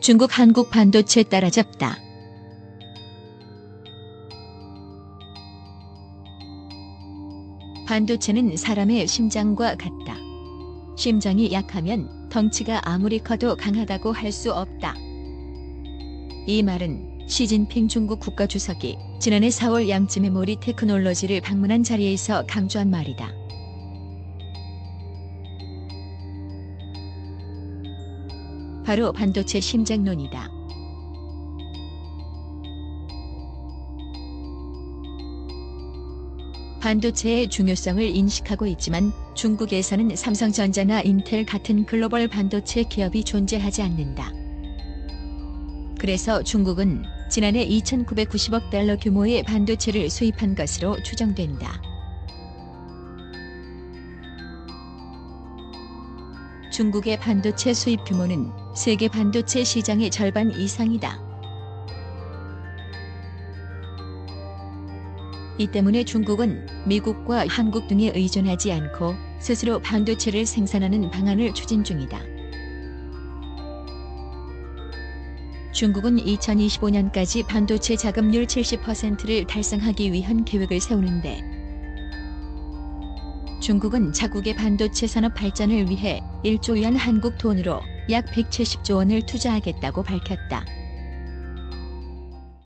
중국 한국 반도체 따라잡다. 반도체는 사람의 심장과 같다. 심장이 약하면 덩치가 아무리 커도 강하다고 할 수 없다. 이 말은 시진핑 중국 국가주석이 지난해 4월 양쯔 메모리 테크놀로지를 방문한 자리에서 강조한 말이다. 바로 반도체 심장론이다. 반도체의 중요성을 인식하고 있지만 중국에서는 삼성전자나 인텔 같은 글로벌 반도체 기업이 존재하지 않는다. 그래서 중국은 지난해 2,990억 달러 규모의 반도체를 수입한 것으로 추정된다. 중국의 반도체 수입 규모는 세계 반도체 시장의 절반 이상이다. 이 때문에 중국은 미국과 한국 등에 의존하지 않고 스스로 반도체를 생산하는 방안을 추진 중이다. 중국은 2025년까지 반도체 자금률 70%를 달성하기 위한 계획을 세우는데 중국은 자국의 반도체 산업 발전을 위해 1조 위안 한국 돈으로 약 170조 원을 투자하겠다고 밝혔다.